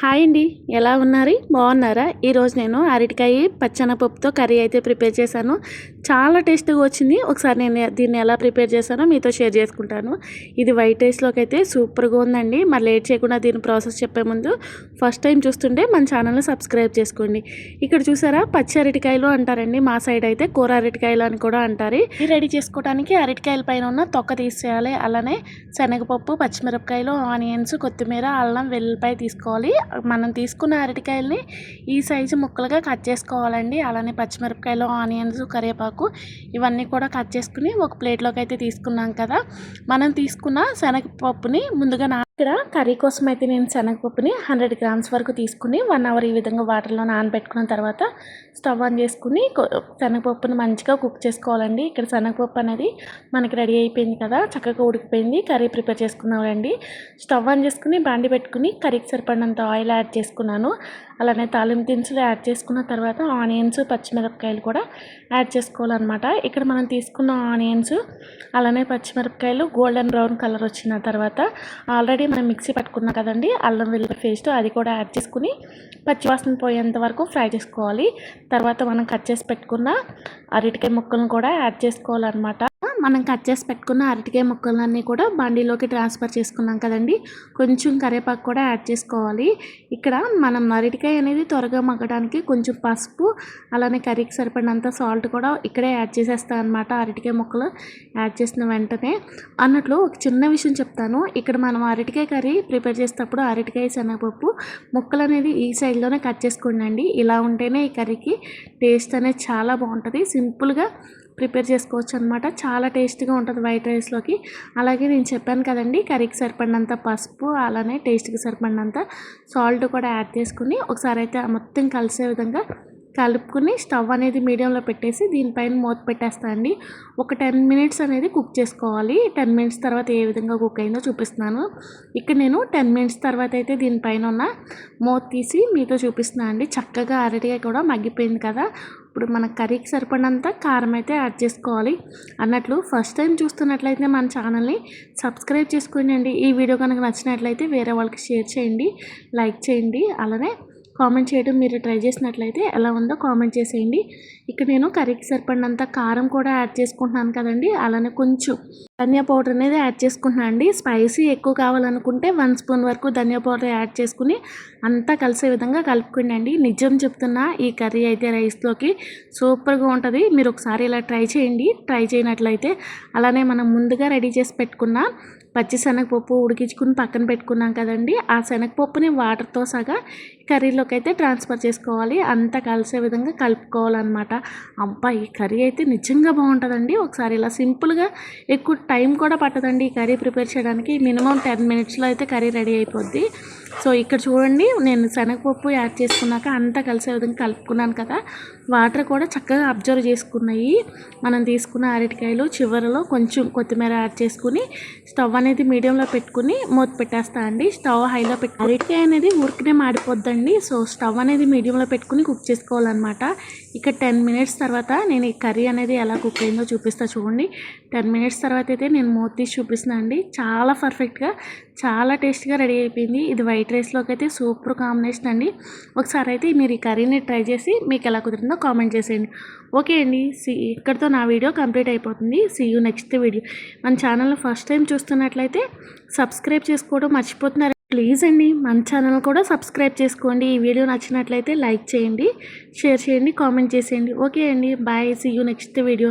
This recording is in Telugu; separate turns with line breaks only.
హాయ్ అండి. ఎలా ఉన్నారు? బాగున్నారా? ఈరోజు నేను అరటికాయ పచ్చనపప్పుతో కర్రీ అయితే ప్రిపేర్ చేశాను. చాలా టేస్ట్గా వచ్చింది. ఒకసారి నేను దీన్ని ఎలా ప్రిపేర్ చేశానో మీతో షేర్ చేసుకుంటాను. ఇది వైట్ రైస్లోకి అయితే సూపర్గా ఉందండి. మరి లేట్ చేయకుండా దీని ప్రాసెస్ చెప్పే ముందు ఫస్ట్ టైం చూస్తుంటే మన ఛానల్ని సబ్స్క్రైబ్ చేసుకోండి. ఇక్కడ చూసారా? పచ్చి అరటికాయలు అంటారండి. మా సైడ్ అయితే కూర అరటికాయలు అని కూడా అంటారు. ఇది రెడీ చేసుకోవడానికి అరటికాయల పైన ఉన్న తొక్క తీసేయాలి. అలానే శనగపప్పు పచ్చిమిరపకాయలు ఆనియన్స్ కొత్తిమీర అల్లం వెల్లిపాయ తీసుకోవాలి. మనం తీసుకున్న అరటికాయలని ఈ సైజు ముక్కలుగా కట్ చేసుకోవాలండి. అలానే పచ్చిమిరపకాయలు ఆనియన్స్ కరివేపాకు ఇవన్నీ కూడా కట్ చేసుకుని ఒక ప్లేట్లోకి అయితే తీసుకున్నాం కదా. మనం తీసుకున్న శనగపప్పుని ముందుగా నా ఇక్కడ కర్రీ కోసం అయితే నేను శనగపప్పుని హండ్రెడ్ గ్రామ్స్ వరకు తీసుకుని వన్ అవర్ ఈ విధంగా వాటర్లో నానబెట్టుకున్న తర్వాత స్టవ్ ఆన్ చేసుకుని శనగపప్పుని మంచిగా కుక్ చేసుకోవాలండి. ఇక్కడ శనగపప్పు అనేది మనకి రెడీ అయిపోయింది కదా చక్కగా ఉడికిపోయింది. కర్రీ ప్రిపేర్ చేసుకున్నామండి స్టవ్ ఆన్ చేసుకుని బాండి పెట్టుకుని కర్రీకి సరిపడినంత ఆయిల్ యాడ్ చేసుకున్నాను. అలానే తాలింపు దినుసులు యాడ్ చేసుకున్న తర్వాత ఆనియన్స్ పచ్చిమిరపకాయలు కూడా యాడ్ చేసుకోవాలన్నమాట. ఇక్కడ మనం తీసుకున్న ఆనియన్స్ అలానే పచ్చిమిరపకాయలు గోల్డెన్ బ్రౌన్ కలర్ వచ్చిన తర్వాత ఆల్రెడీ మనం మిక్సీ పట్టుకున్నాం కదండి అల్లం వెల్లుల్లి పేస్ట్ అది కూడా యాడ్ చేసుకుని పచ్చివాసన పోయేంత వరకు ఫ్రై చేసుకోవాలి. తర్వాత మనం కట్ చేసి పెట్టుకున్న అరటికాయ ముక్కలను కూడా యాడ్ చేసుకోవాలన్నమాట. మనం కట్ చేసి పెట్టుకున్న అరటికాయ ముక్కలన్నీ కూడా బండిలోకి ట్రాన్స్ఫర్ చేసుకున్నాం కదండి కొంచెం కరివేపాకు కూడా యాడ్ చేసుకోవాలి. ఇక్కడ మనం అరటికాయ అనేది త్వరగా మగ్గడానికి కొంచెం పసుపు అలానే కర్రీకి సరిపడినంత సాల్ట్ కూడా ఇక్కడే యాడ్ చేసేస్తాను అనమాట అరటికాయ ముక్కలు యాడ్ చేసిన వెంటనే. అన్నట్లు ఒక చిన్న విషయం చెప్తాను. ఇక్కడ మనం అరటికాయ కర్రీ ప్రిపేర్ చేసేటప్పుడు అరటికాయ శనగపప్పు ముక్కలు అనేది ఈ సైడ్లోనే కట్ చేసుకోండి ఇలా ఉంటేనే ఈ కర్రీకి టేస్ట్ అనేది చాలా బాగుంటుంది. సింపుల్గా ప్రిపేర్ చేసుకోవచ్చు అనమాట చాలా టేస్టీగా ఉంటుంది వైట్ రైస్లోకి. అలాగే నేను చెప్పాను కదండి కర్రీకి సరిపడినంత పసుపు అలానే టేస్ట్కి సరిపడినంత సాల్ట్ కూడా యాడ్ చేసుకుని ఒకసారి అయితే మొత్తం కలిసే విధంగా కలుపుకుని స్టవ్ అనేది మీడియంలో పెట్టేసి దీనిపైన మూత పెట్టేస్తా అండి. ఒక టెన్ మినిట్స్ అనేది కుక్ చేసుకోవాలి. టెన్ మినిట్స్ తర్వాత ఏ విధంగా కుక్ అయిందో చూపిస్తున్నాను. ఇక్కడ నేను టెన్ మినిట్స్ తర్వాత అయితే దీనిపైన ఉన్న మూత తీసి మీతో చూపిస్తున్నాను అండి. చక్కగా అరటిగా కూడా మగ్గిపోయింది కదా. ఇప్పుడు మన కర్రీకి సరిపడినంత కారం అయితే యాడ్ చేసుకోవాలి. అన్నట్లు ఫస్ట్ టైం చూస్తున్నట్లయితే మన ఛానల్ని సబ్స్క్రైబ్ చేసుకోండి అండి. ఈ వీడియో కనుక నచ్చినట్లయితే వేరే వాళ్ళకి షేర్ చేయండి లైక్ చేయండి అలానే కామెంట్ చేయడం మీరు ట్రై చేసినట్లయితే ఎలా ఉందో కామెంట్ చేసేయండి. ఇక్కడ నేను కర్రీకి సరిపడినంత కారం కూడా యాడ్ చేసుకుంటున్నాను కదండి. అలానే కొంచెం ధనియా పౌడర్ అనేది యాడ్ చేసుకుంటున్నాను అండి. స్పైసీ ఎక్కువ కావాలనుకుంటే వన్ స్పూన్ వరకు ధనియా పౌడర్ యాడ్ చేసుకుని అంతా కలిసే విధంగా కలుపుకోండి నిజం చెప్తున్నా ఈ కర్రీ అయితే రైస్లోకి సూపర్గా ఉంటుంది. మీరు ఒకసారి ఇలా ట్రై చేయండి. ట్రై చేయనట్లయితే అలానే మనం ముందుగా రెడీ చేసి పెట్టుకున్న పచ్చి శనగపప్పు ఉడికించుకుని పక్కన పెట్టుకున్నాం కదండి. ఆ శనగపప్పుని వాటర్తో సగా కర్రీలోకి అయితే ట్రాన్స్ఫర్ చేసుకోవాలి. అంతా కలిసే విధంగా కలుపుకోవాలన్నమాట. అబ్బా ఈ కర్రీ అయితే నిజంగా బాగుంటుందండి. ఒకసారి ఇలా సింపుల్గా ఎక్కువ టైం కూడా పట్టదండి ఈ కర్రీ ప్రిపేర్ చేయడానికి. మినిమం టెన్ మినిట్స్లో అయితే కర్రీ రెడీ అయిపోద్ది. సో ఇక్కడ చూడండి నేను శనగపప్పు యాడ్ చేసుకున్నాక అంతా కలిసే విధంగా కలుపుకున్నాను కదా. వాటర్ కూడా చక్కగా అబ్జర్వ్ చేసుకున్నాయి. మనం తీసుకున్న అరటికాయలు చివరిలో కొంచెం కొత్తిమీర యాడ్ చేసుకుని స్టవ్ అనేది మీడియంలో పెట్టుకుని మూత పెట్టేస్తా అండి. స్టవ్ హైలో పెట్టి అరటికాయ అనేది ఊరికనే మాడిపోద్దండి. అండి. సో స్టవ్ అనేది మీడియంలో పెట్టుకుని కుక్ చేసుకోవాలన్నమాట. ఇక టెన్ మినిట్స్ తర్వాత నేను ఈ కర్రీ అనేది ఎలా కుక్ అయిందో చూపిస్తా చూడండి. టెన్ మినిట్స్ తర్వాత అయితే నేను మూత తీసి చూపిస్తున్నాను అండి. చాలా పర్ఫెక్ట్గా చాలా టేస్ట్గా రెడీ అయిపోయింది. ఇది వైట్ రైస్లోకి అయితే సూపర్ కాంబినేషన్ అండి. ఒకసారి అయితే మీరు ఈ కర్రీని ట్రై చేసి మీకు ఎలా కుదిరిందో కామెంట్ చేసేయండి. ఓకే అండి. సి ఇక్కడితో నా వీడియో కంప్లీట్ అయిపోతుంది. See you next video. మన ఛానల్ ఫస్ట్ టైం చూస్తున్నట్లయితే సబ్స్క్రైబ్ చేసుకోవడం మర్చిపోతున్నారు ప్లీజ్ అండి మన ఛానల్ కూడా సబ్స్క్రైబ్ చేసుకోండి. ఈ వీడియో నచ్చినట్లయితే లైక్ చేయండి షేర్ చేయండి కామెంట్ చేసేయండి. ఓకే అండి. Bye. See you next video